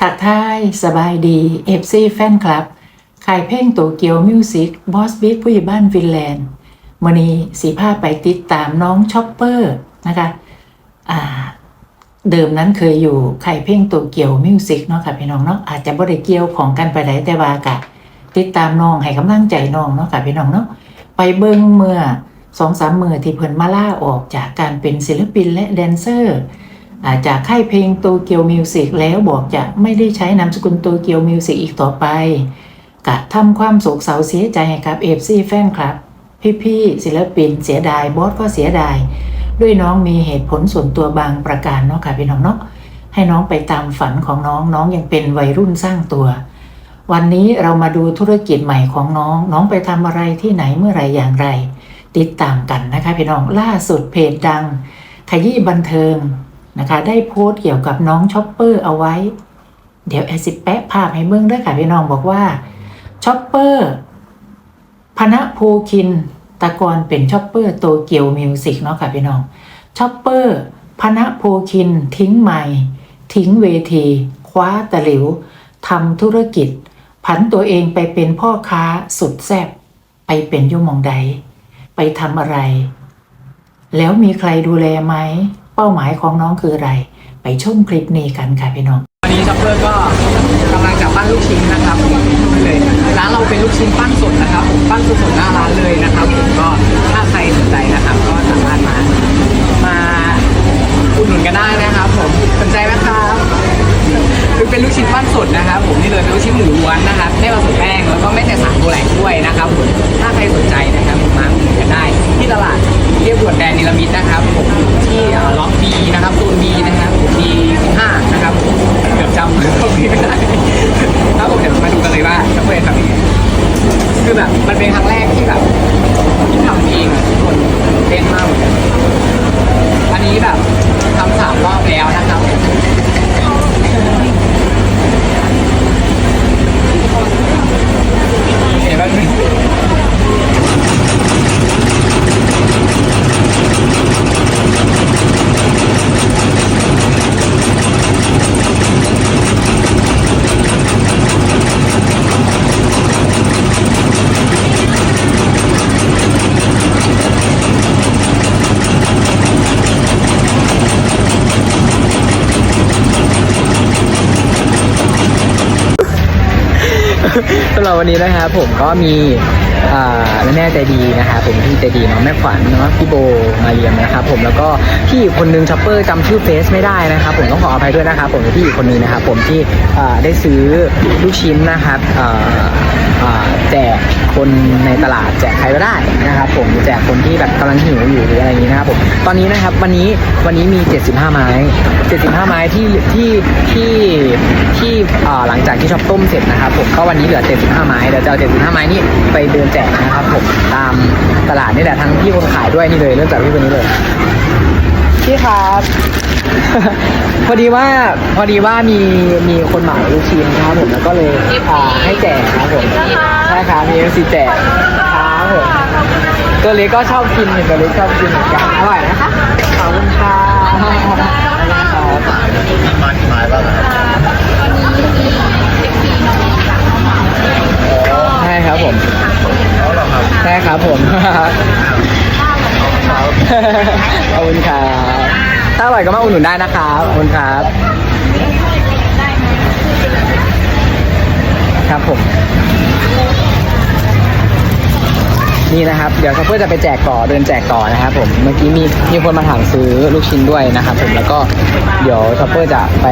ถักทายสบายดีเอฟซีแฟนคลับขายเพลงโตเกียวมิวสิกบอสบิ๊กผู้ใหญ่บ้านฟินแลนด์วันนี้สีผ้าไปติดตามน้องช็อปเปอร์นะคะอ่าเดิมนั้นเคยอยู่ไข่เพ่งตัวเกี่ยวมิวสิกเนาะค่ะพี่น้องเนาะอาจจะบ่ได้เกี่ยวของกันไปไหนแต่ว่ากะ ติดตามน้องให้กำลังใจน้องเนาะค่ะพี่น้องเนาะไปเบิ่งเมื่อสองสามมือที่เพิ่นมาล่าออกจากการเป็นศิลปินและแดนเซอร์ จากค่ายเพลงโตเกียวมิวสิกแล้วบอกจะไม่ได้ใช้นามสกุลโตเกียวมิวสิกอีกต่อไป กะทำความโศกเศร้าเสียใจให้กับเอฟซีแฟนคลับ พี่ๆศิลปินเสียดายบอสก็เสียดาย ด้วยน้องมีเหตุผลส่วนตัวบางประการเนาะค่ะพี่น้องเนาะให้น้องไปตามฝันของน้องน้องยังเป็นวัยรุ่นสร้างตัว วันนี้เรามาดูธุรกิจใหม่ของน้อง น้องไปทำอะไรที่ไหนเมื่อไรอย่างไร ติดตามกันนะคะพี่น้องล่าสุดเพจดัง ขยี้บันเทิง นะคะ ได้โพสต์เกี่ยวกับน้องช็อปเปอร์เอาไว้ เดี๋ยวแอซิแปะภาพให้เบื้องด้วยค่ะพี่น้องบอกว่าช็อปเปอร์พนะโพคินตะกอนเป็นช็อปเปอร์โตเกียวมิวสิกเนาะค่ะพี่น้องช็อปเปอร์พนะโพคิน ทิ้งใหม่ ทิ้งเวที คว้าตะหลิวทำธุรกิจ ผันตัวเองไปเป็นพ่อค้าสุดแซ่บไปเป็นยุ่มองใด ไปทำอะไร แล้วมีใครดูแลไหม เป้าหมายของน้องคืออะไร ไปชมคลิปนี้กันค่ะพี่น้องวันนี้ช็อปเปอร์ก็กำลังจะปั้นลูกชิ้นนะครับเลยร้านเราเป็นลูกชิ้นปั้นสดนะครับผมปั้นสดๆหน้าร้านเลยนะครับผมก็ถ้าใครสนใจนะครับ ก็สามารถมามาอุดหนุนกันได้นะครับผมสนใจไหมครับคือเป็นลูกชิ้นปั้นสดนะครับผมนี่เลยเป็นลูกชิ้นหมูล้วนนะครับไม่ผสมแป้งแล้วก็ไม่แต่สารตัวแหลกด้วยนะครับผมถ้าใครสนใจนะครับ ที่ตลาดเรียบด่วนแดนนิลมิตนะครับผมที่ล็อกบีนะครับโซนบีนะครับบีสิบห้านะครับผมเกือบจำล็อกบีไม่ได้ครับผมเดี๋ยวมาดูกันเลยว่าจะเป็นแบบยังไงคือแบบมันเป็นครั้งแรกที่แบบที่ทำเองอะทุกคนเต้นมากเหมือนกันอันนี้แบบทำสามรอบแล้วนะครับ เห็นไหม สำหรับวันนี้นะครับผมก็มีแม่ใจดีนะครับผมพี่ใจดีเนาะแม่ขวัญเนาะพี่โบมาเรียมนะครับผมแล้วก็พี่อีกคนนึงช็อปเปอร์จำชื่อเฟซไม่ได้นะครับผมต้องขออภัยด้วยนะครับผมพี่อีกคนนึงนะครับผมที่ได้ซื้อลูกชิ้นนะครับ แจกคนในตลาดแจกใครก็ได้นะครับผมแจกคนที่แบบกำลังหิวอยู่หรืออะไรอย่างนี้นะครับผมตอนนี้นะครับวันนี้วันนี้มี 75 ไม้ 75 ไม้ที่ที่ที่ที่หลังจากที่ช็อปต้มเสร็จนะครับผมก็วันนี้เหลือ 75 ไม้เดี๋ยวจะเอา 75 ไม้นี่ไปเดินแจกนะครับผมตามตลาดนี่แหละทั้งพี่คนขายด้วยนี่เลยเริ่มจากพี่คนนี้เลย พี่ครับ พอดีว่าพอดีว่ามีมีคนเหมาลูกชิ้นครับผมแล้วก็เลยอ่าให้แจกครับผมใช่ครับมีเอฟซีแจกครับผมตัวเล็กก็ชอบกินตัวเล็กชอบกินเหมือนกันอร่อยนะคะขอบคุณค่ะขอบคุณครับมากี่ไม้บ้างครับใช่ครับผมอ๋อเหรอครับใช่ครับผม ขอบคุณครับ ถ้าอร่อยก็มาอุดหนุนได้นะครับขอบคุณครับ ครับผม นี่นะครับ เดี๋ยวช็อปเปอร์จะไปแจกต่อเดินแจกต่อนะครับผม เมื่อกี้มีมีคนมาถามซื้อลูกชิ้นด้วยนะครับผม แล้วก็เดี๋ยวช็อปเปอร์จะไป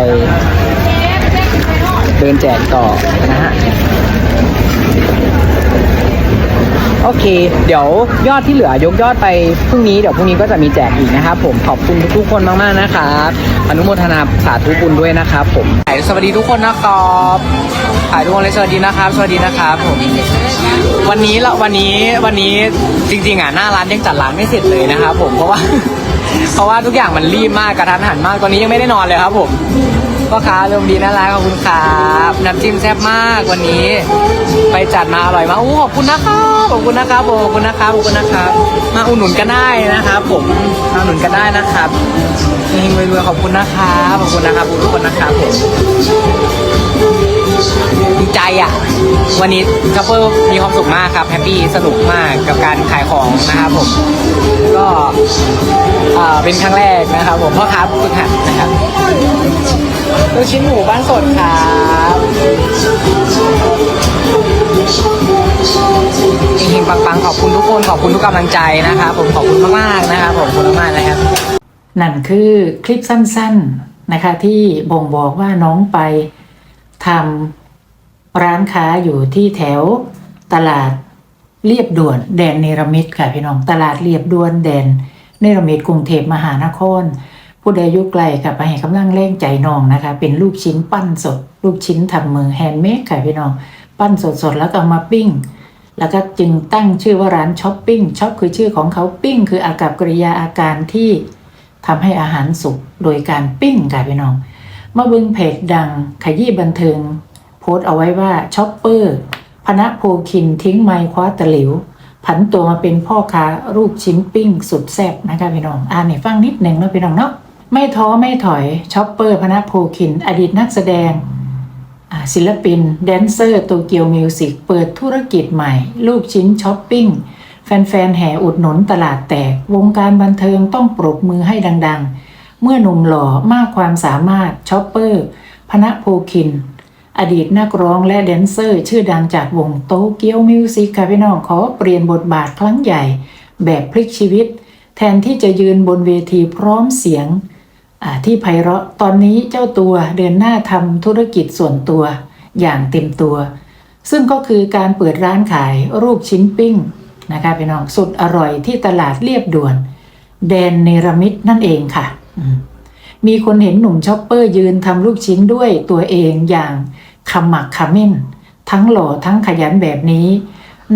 เดินแจกต่อนะฮะ โอเค เดี๋ยวยอดที่เหลือยกยอดไปพรุ่งนี้เดี๋ยวพรุ่งนี้ก็จะมีแจกอีกนะครับผมขอบคุณทุกๆคนมากๆนะครับอนุโมทนาสาธุบุญด้วยนะครับผมสวัสดีทุกคนนะครับถ่ายทุกคนเลยสวัสดีนะครับ สวัสดีนะครับผมวันนี้ละวันนี้วันนี้จริงๆอะหน้าร้านยังจัดร้านไม่เสร็จเลยนะครับผมเพราะว่า เพราะว่าทุกอย่างมันรีบมากกระทันหันมากตอนนี้ยังไม่ได้นอนเลยครับผม พ่อค้าเริ่มดีน่ารักขอบคุณครับน้ำจิ้มแซ่บมากวันนี้ ไปจัดมาอร่อยมากอู้ขอบคุณนะครับขอบคุณนะครับขอบคุณนะครับขอบคุณนะครับ มาอุดหนุนกันได้นะครับ ผมมาอุดหนุนกันได้นะครับเฮงๆรวยๆขอบคุณนะครับขอบคุณนะครับทุกคนนะครับผมดีใจอะ วันนี้คัพเปอร์มีความสุขมากครับแฮปปี้สนุกมากกับการขายของนะครับผมก็เอ่อเป็นครั้งแรกนะครับผมพ่อค้าฝึกหัดนะครับ ลูกชิ้นหมูบ้านสดครับเฮงๆปังๆ ขอบคุณทุกคน ขอบคุณทุกกำลังใจนะครับผมขอบคุณมากๆนะครับผมขอบคุณมากๆนะครับ นั่นคือคลิปสั้นๆนะคะ ที่บ่งบอกว่าน้องไปทำร้านค้าอยู่ที่แถวตลาดเรียบด่วนแดนเนรมิตค่ะพี่น้องตลาดเรียบด่วนแดนเนรมิตกรุงเทพมหานคร ผู้ใดอยุไกลกับไปให้กำลังแรงใจน้องนะคะ เป็นลูกชิ้นปั้นสด ลูกชิ้นทำมือแฮนด์เมดค่ะพี่น้อง ปั้นสดๆแล้วก็เอามาปิ้ง แล้วก็จึงตั้งชื่อว่าร้านช้อปปิ้งช้อปคือชื่อของเขาปิ้ง คืออากับกริยาอาการที่ทำให้อาหารสุกโดยการปิ้งค่ะพี่น้อง มาเบึงเพจดังขยี้บันเทิง โพสต์เอาไว้ว่าช็อปเปอร์พนะโพคินทิ้งไม้คว้าตะหลิว ผันตัวมาเป็นพ่อค้ารูปชิ้นปิ้ง สุดแซ่บนะคะพี่น้อง อ่านให้ฟังนิดหนึ่งนะพี่น้องเนาะ ไม่ท้อไม่ถอยช็อปเปอร์พนะโพคิน อดีตนักแสดง ศิลปิน แดนเซอร์โตเกียวมิวสิกเปิดธุรกิจใหม่ ลูกชิ้นช้อปปิ้ง แฟนๆ แห่อุดหนุนตลาดแตก วงการบันเทิงต้องปรบมือให้ดังๆ เมื่อหนุ่มหล่อมากความสามารถช็อปเปอร์พนะโพคิน อดีตนักร้องและแดนเซอร์ ชื่อดังจากวงโตเกียวมิวสิกค่ะพี่น้องขอเปลี่ยนบทบาทครั้งใหญ่ แบบพลิกชีวิต แทนที่จะยืนบนเวทีพร้อมเสียง ที่ไพเราะตอนนี้เจ้าตัวเดินหน้าทำธุรกิจส่วนตัว อย่างเต็มตัว ซึ่งก็คือการเปิดร้านขายรูปชิ้นปิ้งนะคะพี่น้องสุดอร่อยที่ตลาดเรียบด่วนแดนเนรมิตนั่นเองค่ะ มีคนเห็นหนุ่มช็อปเปอร์ยืนทำลูกชิ้นด้วยตัวเองอย่างขมักขมิ้น ทั้งหล่อทั้งขยันแบบนี้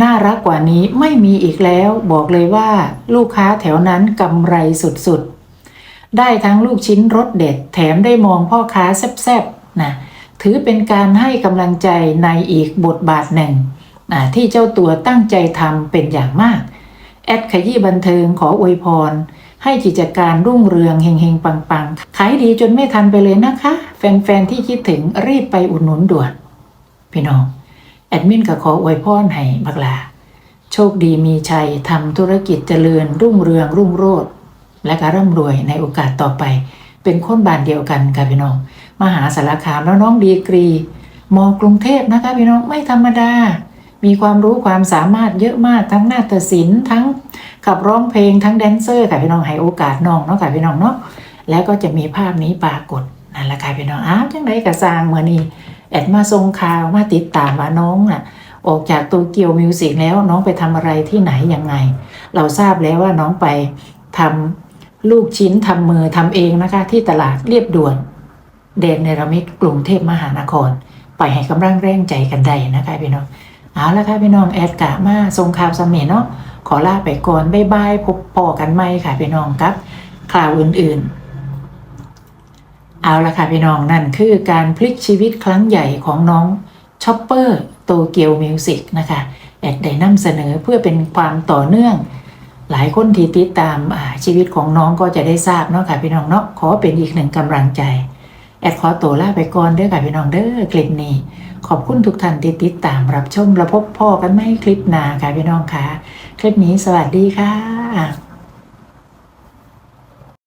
น่ารักกว่านี้ไม่มีอีกแล้ว บอกเลยว่าลูกค้าแถวนั้นกำไรสุดๆ ได้ทั้งลูกชิ้นรสเด็ด แถมได้มองพ่อค้าแซ่บๆนะถือเป็นการให้กำลังใจในอีกบทบาทหนึ่งอ่าที่เจ้าตัวตั้งใจทำเป็นอย่างมาก แอดขยี้บันเทิงขออวยพร ให้กิจการรุ่งเรืองเฮงๆ ปังๆ ขายดีจนไม่ทันไปเลยนะคะ แฟนๆ ที่คิดถึงรีบไปอุดหนุนด่วน พี่น้อง แอดมินก็ขออวยพรให้บักลา โชคดีมีชัยทำธุรกิจเจริญรุ่งเรืองรุ่งโรจน์ และก็ร่ำรวยในโอกาสต่อไป เป็นคนบ้านเดียวกันค่ะพี่น้อง มหาสารคามแล้วน้องดีกรีมอกรุงเทพนะคะพี่น้องไม่ธรรมดา มีความรู้ความสามารถเยอะมากทั้งนาฏศิลป์ทั้งขับร้องเพลงทั้งแดนเซอร์ค่ะพี่น้องให้โอกาสน้องเนาะค่ะพี่น้องเนาะแล้วก็จะมีภาพนี้ปรากฏนั่นแหละค่ะพี่น้องอ้าวจังไดกระซางเมื่อนี้แอดมาทรงข่าวมาติดตามว่าน้องน่ะออกจากโตเกียวมิวสิกแล้วน้องไปทำอะไรที่ไหนยังไง เราทราบแล้วว่าน้องไปทำ ลูกชิ้นทำมือทำเองนะคะ ที่ตลาดเรียบด่วน เดนเนรมิตกรุงเทพมหานคร ไปให้กำลังแรงใจกันได้นะคะพี่น้องเอาละค่ะพี่น้องแอดกะมาทรงข่าวสำเนีเนาะขอลาไปก่อนบ๊ายบายพบพอกันไหมค่ะพี่น้องครับข่าวอื่นๆ เอาละค่ะพี่น้องนั่นคือการพลิกชีวิตครั้งใหญ่ของน้องช็อปเปอร์โตเกียวมิวสิกนะคะแอดได้นำเสนอเพื่อเป็นความต่อเนื่อง หลายคนที่ติดตามชีวิตของน้องก็จะได้ทราบเนาะค่ะพี่น้องเนาะขอเป็นอีกหนึ่งกำลังใจแอดขอตัวลาไปก่อนเด้อค่ะพี่น้องเด้อคลิปนี้ ขอบคุณทุกท่านที่ติดตามรับชมและพบพ่อกันไม่คลิปหน้าค่ะพี่น้องค่ะ คลิปนี้สวัสดีค่ะ